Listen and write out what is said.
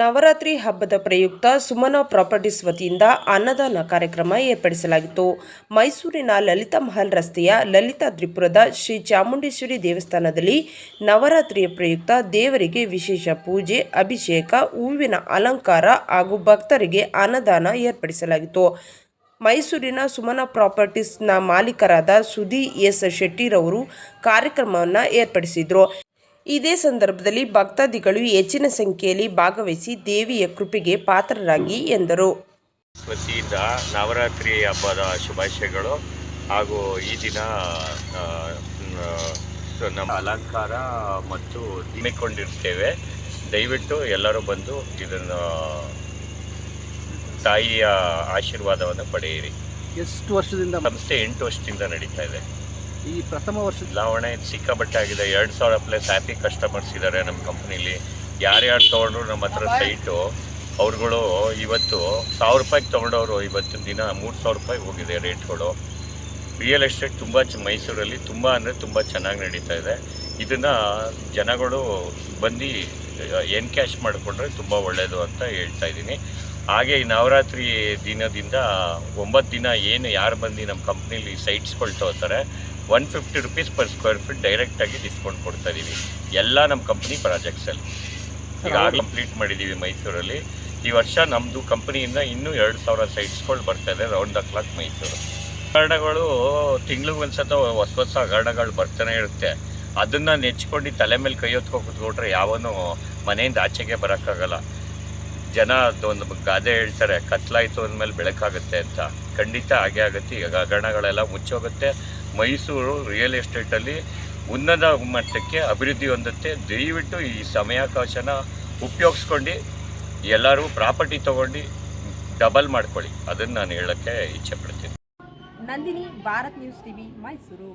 ನವರಾತ್ರಿ ಹಬ್ಬದ ಪ್ರಯುಕ್ತ ಸುಮನ ಪ್ರಾಪರ್ಟೀಸ್ ವತಿಯಿಂದ ಅನ್ನದಾನ ಕಾರ್ಯಕ್ರಮ ಏರ್ಪಡಿಸಲಾಗಿತ್ತು. ಮೈಸೂರಿನ ಲಲಿತಾ ಮಹಲ್ ರಸ್ತೆಯ ಲಲಿತಾ ತ್ರಿಪುರದ ಶ್ರೀ ಚಾಮುಂಡೇಶ್ವರಿ ದೇವಸ್ಥಾನದಲ್ಲಿ ನವರಾತ್ರಿಯ ಪ್ರಯುಕ್ತ ದೇವರಿಗೆ ವಿಶೇಷ ಪೂಜೆ, ಅಭಿಷೇಕ, ಹೂವಿನ ಅಲಂಕಾರ ಹಾಗೂ ಭಕ್ತರಿಗೆ ಅನ್ನದಾನ ಏರ್ಪಡಿಸಲಾಗಿತ್ತು. ಮೈಸೂರಿನ ಸುಮನ ಪ್ರಾಪರ್ಟೀಸ್ನ ಮಾಲೀಕರಾದ ಸುಧಿ ಎಸ್ ಶೆಟ್ಟಿರವರು ಕಾರ್ಯಕ್ರಮವನ್ನು ಏರ್ಪಡಿಸಿದರು. ಇದೇ ಸಂದರ್ಭದಲ್ಲಿ ಭಕ್ತಾದಿಗಳು ಹೆಚ್ಚಿನ ಸಂಖ್ಯೆಯಲ್ಲಿ ಭಾಗವಹಿಸಿ ದೇವಿಯ ಕೃಪೆಗೆ ಪಾತ್ರರಾಗಿ ಎಂದರು. ವತಿಯಿಂದ ನವರಾತ್ರಿ ಹಬ್ಬದ ಶುಭಾಶಯಗಳು ಹಾಗೂ ಈ ದಿನ ನಮ್ಮ ಅಲಂಕಾರ ಮತ್ತು ಹಮ್ಮಿಕೊಂಡಿರ್ತೇವೆ. ದಯವಿಟ್ಟು ಎಲ್ಲರೂ ಬಂದು ಇದನ್ನು ತಾಯಿಯ ಆಶೀರ್ವಾದವನ್ನು ಪಡೆಯಿರಿ. ಎಷ್ಟು ವರ್ಷದಿಂದ ಸಂಸ್ಥೆ ಎಂಟು ವರ್ಷದಿಂದ ನಡೀತಾ ಇದೆ. ಈ ಪ್ರಥಮ ವರ್ಷ ಬದಲಾವಣೆ ಸಿಕ್ಕಾಪಟ್ಟೆ ಆಗಿದೆ. ಎರಡು ಸಾವಿರ ಪ್ಲಸ್ ಹ್ಯಾಪಿ ಕಸ್ಟಮರ್ಸ್ ಇದ್ದಾರೆ ನಮ್ಮ ಕಂಪ್ನಿಲಿ ಯಾರ್ಯಾರು ತೊಗೊಂಡ್ರು ನಮ್ಮ ಹತ್ರ ಸೈಟು ಅವ್ರುಗಳು ಇವತ್ತು ಸಾವಿರ ರೂಪಾಯಿಗೆ ತೊಗೊಂಡವರು ಇವತ್ತಿನ ದಿನ ಮೂರು ಸಾವಿರ ರೂಪಾಯಿ ಹೋಗಿದೆ ರೇಟ್ಗಳು ರಿಯಲ್ ಎಸ್ಟೇಟ್ ತುಂಬ ಚ, ಮೈಸೂರಲ್ಲಿ ತುಂಬ ಅಂದರೆ ತುಂಬ ಚೆನ್ನಾಗಿ ನಡೀತಾ ಇದೆ. ಇದನ್ನು ಜನಗಳು ಬಂದು ಎನ್ಕ್ಯಾಶ್ ಮಾಡಿಕೊಂಡ್ರೆ ತುಂಬ ಒಳ್ಳೆಯದು ಅಂತ ಹೇಳ್ತಾ ಇದ್ದೀನಿ. ಹಾಗೆ ಈ ನವರಾತ್ರಿ ದಿನದಿಂದ ಒಂಬತ್ತು ದಿನ ಏನು ಯಾರು ಬಂದು ನಮ್ಮ ಕಂಪ್ನಿಲಿ ಸೈಟ್ಸ್ಗಳು ತಗೋತಾರೆ one fifty rupees per square feet ಡೈರೆಕ್ಟಾಗಿ ಡಿಸ್ಕೌಂಟ್ ಕೊಡ್ತಾ ಇದ್ದೀವಿ ಎಲ್ಲ ನಮ್ಮ ಕಂಪ್ನಿ ಪ್ರಾಜೆಕ್ಟ್ಸಲ್ಲಿ ಈಗ ಕಂಪ್ಲೀಟ್ ಮಾಡಿದ್ದೀವಿ ಮೈಸೂರಲ್ಲಿ. ಈ ವರ್ಷ ನಮ್ಮದು ಕಂಪ್ನಿಯಿಂದ ಇನ್ನೂ ಎರಡು ಸಾವಿರ ಸೈಟ್ಸ್ಗಳು ಬರ್ತಾ ಇದೆ ರೌಂಡ್ ದ ಕ್ಲಾಕ್ ಮೈಸೂರು. ಹಗರಣಗಳು ತಿಂಗ್ಳಿಗೆ ಒಂದ್ಸತ ಹೊಸ ಹೊಸ ಹಗರಣಗಳು ಬರ್ತಾನೆ ಇರುತ್ತೆ. ಅದನ್ನು ನೆಚ್ಕೊಂಡು ತಲೆ ಮೇಲೆ ಕೈ ಹೊತ್ಕೊ ಕೂತ್ಕೊಂಡ್ರೆ ಯಾವನು ಮನೆಯಿಂದ ಆಚೆಗೆ ಬರೋಕ್ಕಾಗಲ್ಲ. ಜನ ಒಂದು ಗಾದೆ ಹೇಳ್ತಾರೆ, ಕತ್ಲಾಯ್ತು ಅಂದಮೇಲೆ ಬೆಳಕಾಗುತ್ತೆ ಅಂತ. ಖಂಡಿತ ಹಾಗೆ ಆಗುತ್ತೆ. ಈಗ ಹಗರಣಗಳೆಲ್ಲ ಮುಚ್ಚೋಗುತ್ತೆ. ಮೈಸೂರು ರಿಯಲ್ ಎಸ್ಟೇಟಲ್ಲಿ ಉನ್ನತ ಮಟ್ಟಕ್ಕೆ ಅಭಿವೃದ್ಧಿ ಹೊಂದುತ್ತೆ. ದಯವಿಟ್ಟು ಈ ಸಮಯಾವಕಾಶನ ಉಪಯೋಗಿಸ್ಕೊಂಡು ಎಲ್ಲರೂ ಪ್ರಾಪರ್ಟಿ ತೊಗೊಂಡು ಡಬಲ್ ಮಾಡ್ಕೊಳ್ಳಿ. ಅದನ್ನು ನಾನು ಹೇಳೋಕ್ಕೆ ಇಚ್ಛೆ ಪಡ್ತೀನಿ. Nandini, Bharat news TV, Mysuru.